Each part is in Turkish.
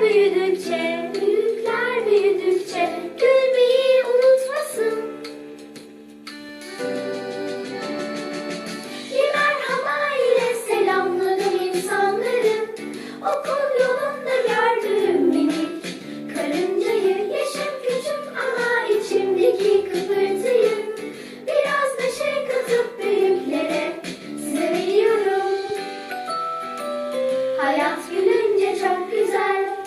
büyüdükçe, büyükler büyüdükçe Hayat gülünce çok güzel.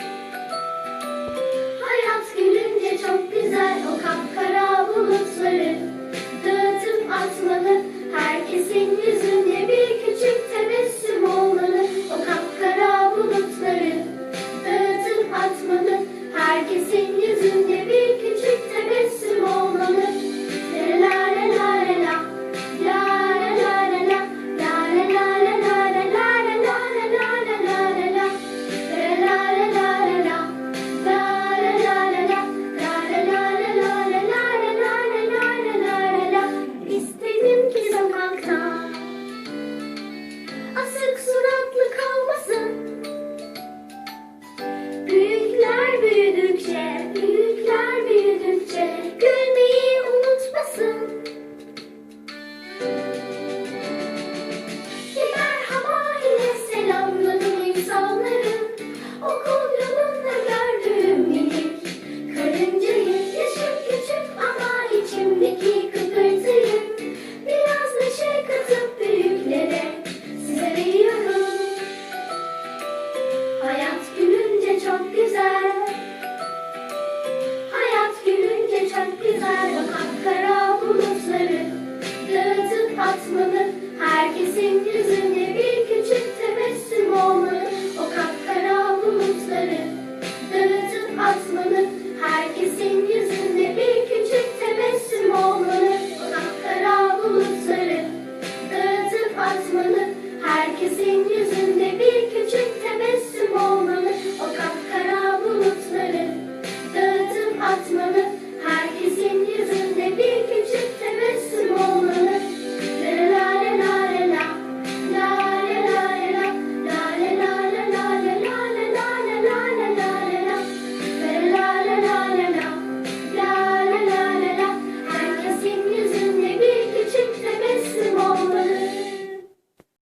don't desire